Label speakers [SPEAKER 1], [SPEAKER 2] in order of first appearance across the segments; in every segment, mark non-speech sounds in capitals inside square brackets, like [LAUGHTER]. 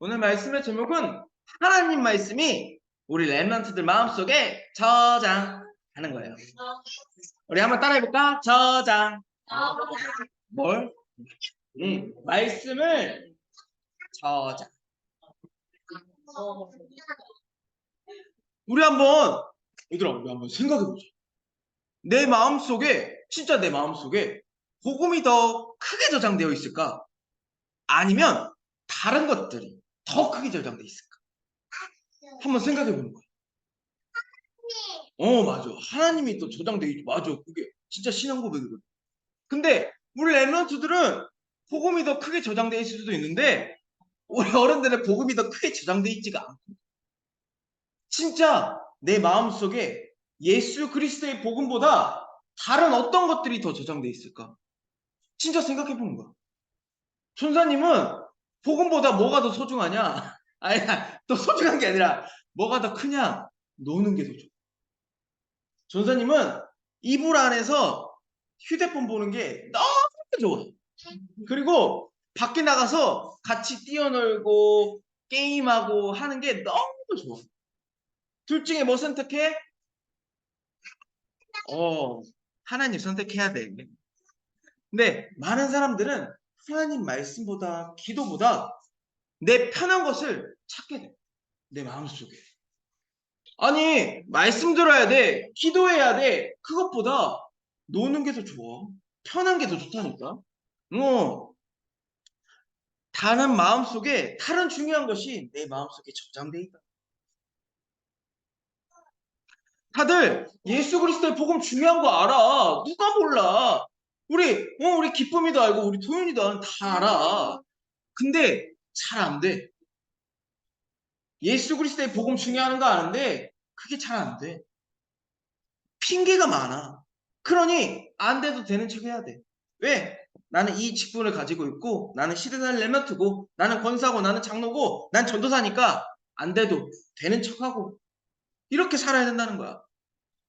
[SPEAKER 1] 오늘 말씀의 제목은 하나님 말씀이 우리 랩런트들 마음속에 저장하는 거예요. 우리 한번 따라해볼까? 저장. 뭘? 응, 말씀을 저장. 우리 한번 얘들아 우리 한번 생각해보자. 내 마음속에 진짜 내 마음속에 복음이 더 크게 저장되어 있을까? 아니면 다른 것들이 더 크게 저장돼 있을까? 한번 생각해 보는 거야. 어, 맞아. 하나님이 또 저장돼 있지. 맞아. 그게 진짜 신앙 고백이거든. 근데 우리 랩런트들은 복음이 더 크게 저장돼 있을 수도 있는데 우리 어른들의 복음이 더 크게 저장돼 있지가 않고 진짜 내 마음속에 예수 그리스도의 복음보다 다른 어떤 것들이 더 저장돼 있을까? 진짜 생각해 보는 거야. 전사님은 복음보다 뭐가 더 소중하냐? [LAUGHS] 아니야, 더 소중한 게 아니라 뭐가 더 크냐? 노는 게더 좋아. 전사님은 이불 안에서 휴대폰 보는 게 너무 좋아. 그리고 밖에 나가서 같이 뛰어놀고 게임하고 하는 게 너무 좋아. 둘 중에 뭐 선택해? 어, 하나님 선택해야 돼. 근데 많은 사람들은 하나님 말씀보다 기도보다 내 편한 것을 찾게 돼. 내 마음속에. 아니, 말씀 들어야 돼. 기도해야 돼. 그것보다 노는 게 더 좋아. 편한 게 더 좋다니까. 어. 다른 마음속에 다른 중요한 것이 내 마음속에 저장돼 있다. 다들 예수 그리스도의 복음 중요한 거 알아. 누가 몰라. 우리 어 우리 기쁨이도 알고 우리 도윤이도 다 알아. 근데 잘 안 돼. 예수 그리스도의 복음 중요한 거 아는데 그게 잘 안 돼. 핑계가 많아. 그러니 안 돼도 되는 척 해야 돼. 왜? 나는 이 직분을 가지고 있고 나는 시대살 레마트고 나는 권사고 나는 장로고 난 전도사니까 안 돼도 되는 척하고 이렇게 살아야 된다는 거야.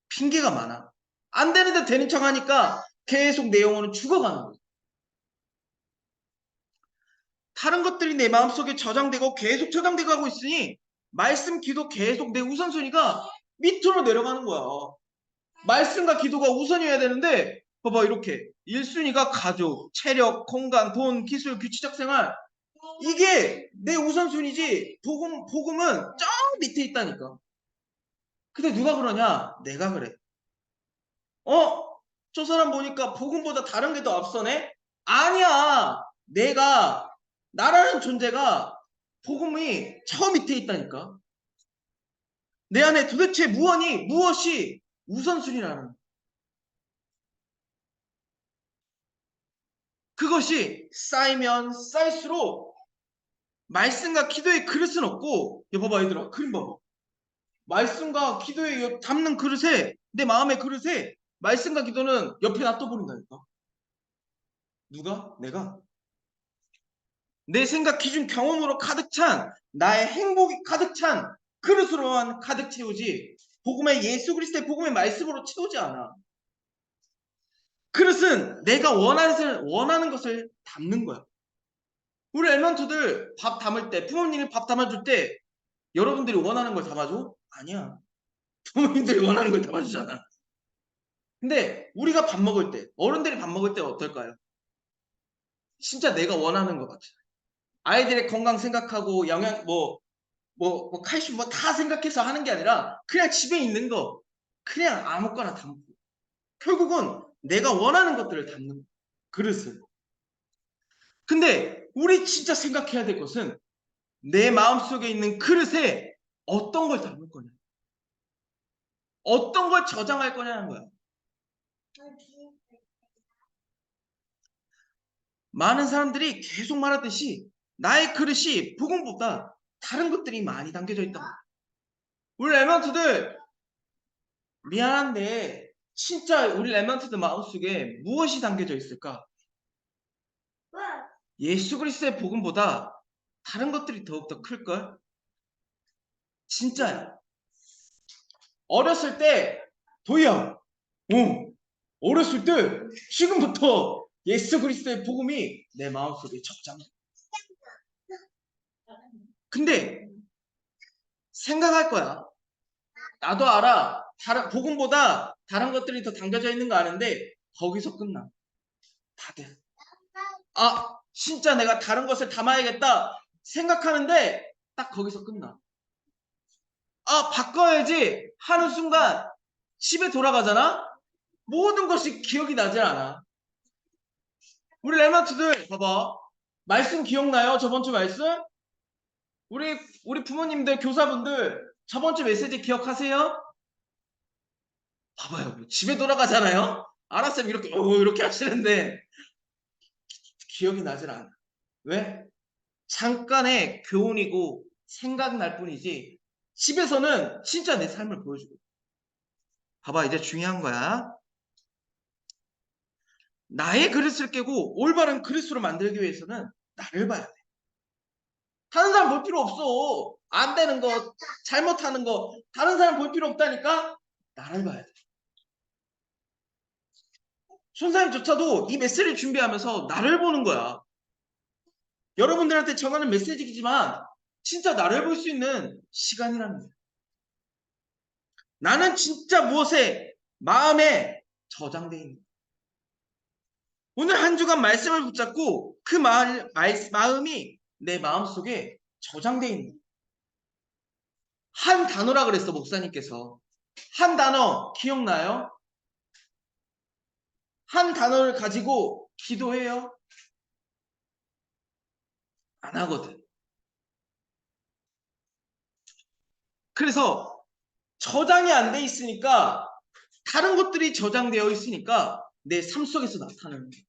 [SPEAKER 1] 핑계가 많아. 안 되는데 되는 척 하니까 계속 내 영혼은 죽어가는 거야. 다른 것들이 내 마음속에 저장되고 계속 저장되고 하고 있으니 말씀 기도 계속 내 우선순위가 밑으로 내려가는 거야. 말씀과 기도가 우선이어야 되는데 봐봐 이렇게 1순위가 가족, 체력, 건강, 돈, 기술, 규칙적 생활 이게 내 우선순위지 복음, 복음은 저 밑에 있다니까. 근데 누가 그러냐? 내가 그래. 어? 저 사람 보니까 복음보다 다른 게 더 앞서네? 아니야. 내가 나라는 존재가 복음이 저 밑에 있다니까. 내 안에 도대체 무언이 무엇이 우선순위라는. 그것이 쌓이면 쌓일수록 말씀과 기도의 그릇은 없고 야 봐봐 얘들아 그림 봐봐 말씀과 기도에 담는 그릇에 내 마음의 그릇에 말씀과 기도는 옆에 놔둬버린다니까. 누가? 내가. 내 생각, 기준, 경험으로 가득 찬 나의 행복이 가득 찬 그릇으로만 가득 채우지 복음의 예수 그리스도의 복음의 말씀으로 채우지 않아. 그릇은 내가 원하는, 원하는 것을 담는 거야. 우리 엘먼트들 밥 담을 때 부모님이 밥 담아줄 때 여러분들이 원하는 걸 담아줘? 아니야. 부모님들이 원하는 걸 담아주잖아. 근데 우리가 밥 먹을 때, 어른들이 밥 먹을 때 어떨까요? 진짜 내가 원하는 것 같아. 아이들의 건강 생각하고 영양, 뭐, 뭐, 뭐 칼슘 뭐 다 생각해서 하는 게 아니라 그냥 집에 있는 거, 그냥 아무거나 담고. 결국은 내가 원하는 것들을 담는 그릇을. 근데 우리 진짜 생각해야 될 것은 내 마음속에 있는 그릇에 어떤 걸 담을 거냐. 어떤 걸 저장할 거냐는 거야. 많은 사람들이 계속 말하듯이 나의 그릇이 복음보다 다른 것들이 많이 담겨져 있다. 우리 레먼트들 미안한데 진짜 우리 레먼트들 마음속에 무엇이 담겨져 있을까? 예수 그리스도의 복음보다 다른 것들이 더욱더 클걸? 진짜야. 어렸을 때 도희야, 어, 어렸을 때 지금부터 예수 그리스도의 복음이 내 마음속에 적장. 근데 생각할 거야. 나도 알아. 다른 복음보다 다른 것들이 더 담겨져 있는 거 아는데 거기서 끝나. 다들. 아, 진짜 내가 다른 것을 담아야겠다 생각하는데 딱 거기서 끝나. 아, 바꿔야지 하는 순간 집에 돌아가잖아? 모든 것이 기억이 나질 않아. 우리 랩마트들 봐봐. 말씀 기억나요? 저번 주 말씀? 우리 우리 부모님들 교사분들 저번 주 메시지 기억하세요? 봐봐요. 뭐 집에 돌아가잖아요. 알았어요. 이렇게 어, 이렇게 하시는데 기억이 나질 않아. 왜? 잠깐의 교훈이고 생각날 뿐이지 집에서는 진짜 내 삶을 보여주고 봐봐 이제 중요한 거야. 나의 그릇을 깨고 올바른 그릇으로 만들기 위해서는 나를 봐야 돼. 다른 사람 볼 필요 없어. 안 되는 거, 잘못하는 거, 다른 사람 볼 필요 없다니까 나를 봐야 돼. 손사님조차도 이 메시지를 준비하면서 나를 보는 거야. 여러분들한테 전하는 메시지이지만 진짜 나를 볼 수 있는 시간이랍니다. 나는 진짜 무엇에 마음에 저장돼 있는. 오늘 한 주간 말씀을 붙잡고 그 마, 말, 마음 이 내 마음속에 저장돼 있는. 한 단어라 그랬어 목사님께서 한 단어 기억나요? 한 단어를 가지고 기도해요? 안 하거든. 그래서 저장이 안 돼 있으니까 다른 것들이 저장되어 있으니까 내 삶 속에서 나타나는 거예요.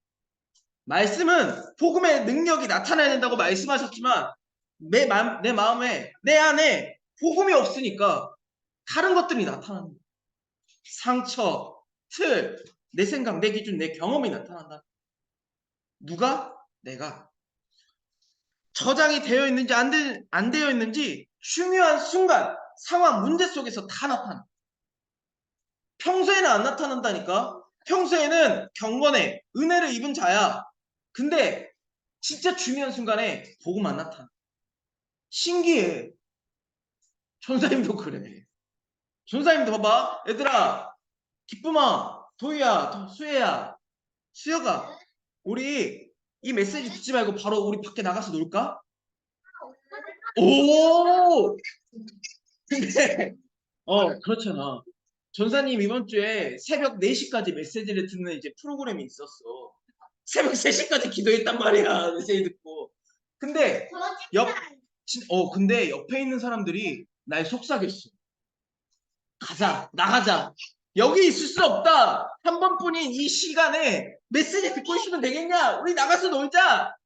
[SPEAKER 1] 말씀은 복음의 능력이 나타나야 된다고 말씀하셨지만 내, 마, 내 마음에 내 안에 복음이 없으니까 다른 것들이 나타나는 거예요. 상처, 틀, 내 생각, 내 기준, 내 경험이 나타난다. 누가? 내가. 저장이 되어 있는지 안, 되, 안 되어 있는지 중요한 순간, 상황, 문제 속에서 다 나타나. 평소에는 안 나타난다니까? 평소에는 경건해, 은혜를 입은 자야. 근데 진짜 중요한 순간에 복음 안 나타나. 신기해. 전사님도 그래. 전사님도 봐봐. 얘들아, 기쁨아, 도희야, 수혜야, 수혁아, 우리 이 메시지 듣지 말고 바로 우리 밖에 나가서 놀까? 오! 근데, 어, 그렇잖아. 전사님 이번 주에 새벽 4시까지 메시지를 듣는 이제 프로그램이 있었어. 새벽 3시까지 기도했단 말이야. 메시지 듣고. 근데, 옆, 진- 어, 근데 옆에 있는 사람들이 날 속삭였어. 가자, 나가자. 여기 있을 수 없다. 한 번뿐인 이 시간에 메시지 듣고 있으면 되겠냐? 우리 나가서 놀자.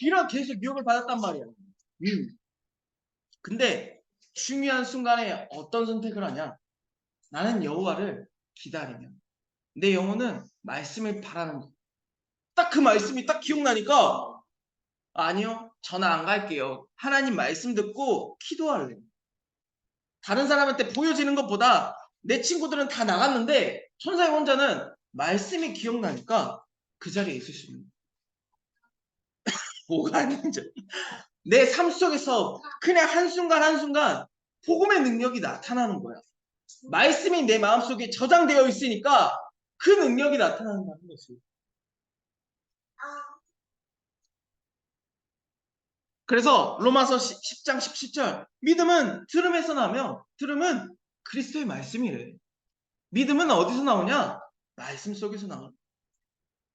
[SPEAKER 1] 이런 계속 유혹을 받았단 말이야. 음. 근데 중요한 순간에 어떤 선택을 하냐? 나는 여호와를 기다리며 내 영혼은 말씀을 바라는 거. 딱그 말씀이 딱 기억나니까 아니요, 저는 안 갈게요. 하나님 말씀 듣고 기도할래요. 다른 사람한테 보여지는 것보다 내 친구들은 다 나갔는데 천사의 혼자는 말씀이 기억나니까 그 자리에 있을 수 있는. 뭐가 아닌지 내 삶 속에서 그냥 한순간 한순간 복음의 능력이 나타나는 거야. 말씀이 내 마음속에 저장되어 있으니까 그 능력이 나타난다는 거지. 그래서 로마서 10장 17절 믿음은 들음에서 나며 들음은 그리스도의 말씀이래. 믿음은 어디서 나오냐? 말씀 속에서 나와.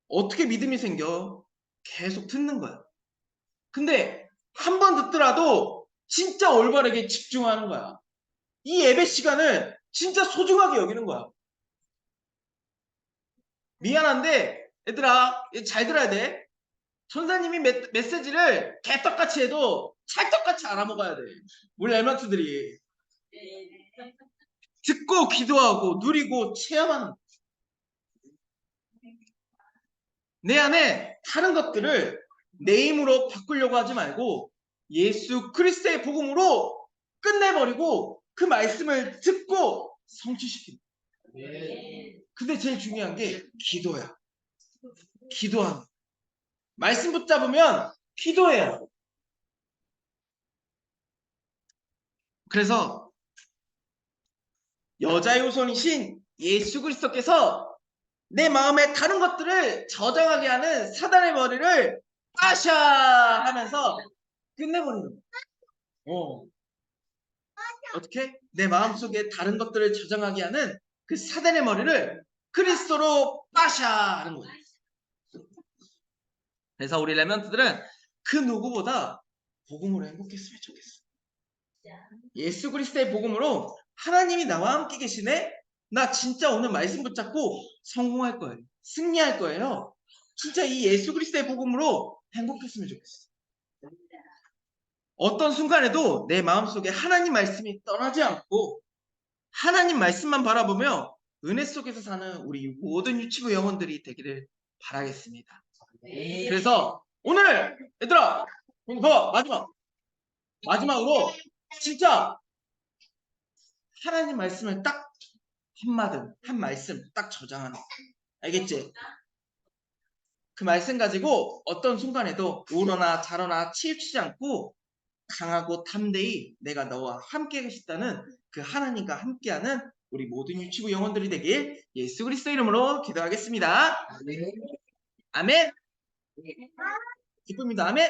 [SPEAKER 1] 어떻게 믿음이 생겨? 계속 듣는 거야. 근데 한 번 듣더라도 진짜 올바르게 집중하는 거야. 이 예배 시간을 진짜 소중하게 여기는 거야. 미안한데 얘들아 잘 들어야 돼. 전사님이 메, 메시지를 개떡같이 해도 찰떡같이 알아먹어야 돼. 우리 엘마트들이 듣고 기도하고 누리고 체험하는 내 안에 다른 것들을 내 힘으로 바꾸려고 하지 말고 예수 그리스도의 복음으로 끝내버리고 그 말씀을 듣고 성취시키는 근데 제일 중요한 게 기도야 기도하는. 말씀 붙잡으면 기도해야 돼. 그래서 여자의 우선이신 예수 그리스도께서 내 마음에 다른 것들을 저장하게 하는 사단의 머리를 빠샤 하면서 끝내버리는 거야. 어. 어떻게? 내 마음속에 다른 것들을 저장하게 하는 그 사단의 머리를 그리스도로 빠샤 하는 거야. 그래서 우리 레멘트들은 그 누구보다 복음으로 행복했으면 좋겠어. 예수 그리스도의 복음으로 하나님이 나와 함께 계시네? 나 진짜 오늘 말씀 붙잡고 성공할 거예요. 승리할 거예요. 진짜 이 예수 그리스도의 복음으로 행복했으면 좋겠어. 어떤 순간에도 내 마음속에 하나님 말씀이 떠나지 않고 하나님 말씀만 바라보며 은혜 속에서 사는 우리 모든 유치부 영혼들이 되기를 바라겠습니다. 그래서 오늘 얘들아 더 마지막 마지막으로 진짜 하나님 말씀을 딱 한마디 한 말씀 딱 저장하는 거. 알겠지? 그 말씀 가지고 어떤 순간에도 울어나 자러나 치우치지 않고 강하고 탐대히 내가 너와 함께 계시다는 그 하나님과 함께하는 우리 모든 유치부 영혼들이 되길 예수 그리스도 이름으로 기도하겠습니다. 아멘. 기쁩니다. 아멘.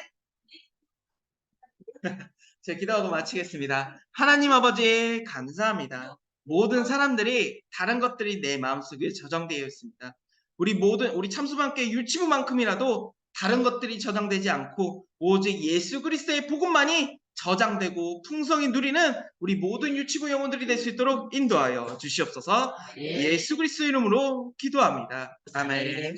[SPEAKER 1] [LAUGHS] 제 기도하고 마치겠습니다. 하나님 아버지 감사합니다. 모든 사람들이 다른 것들이 내 마음속에 저장되어 있습니다. 우리 모든 우리 참수방께 유치부만큼이라도 다른 것들이 저장되지 않고 오직 예수 그리스도의 복음만이 저장되고 풍성히 누리는 우리 모든 유치부 영혼들이 될 수 있도록 인도하여 주시옵소서. 예수 그리스도 이름으로 기도합니다. 아멘.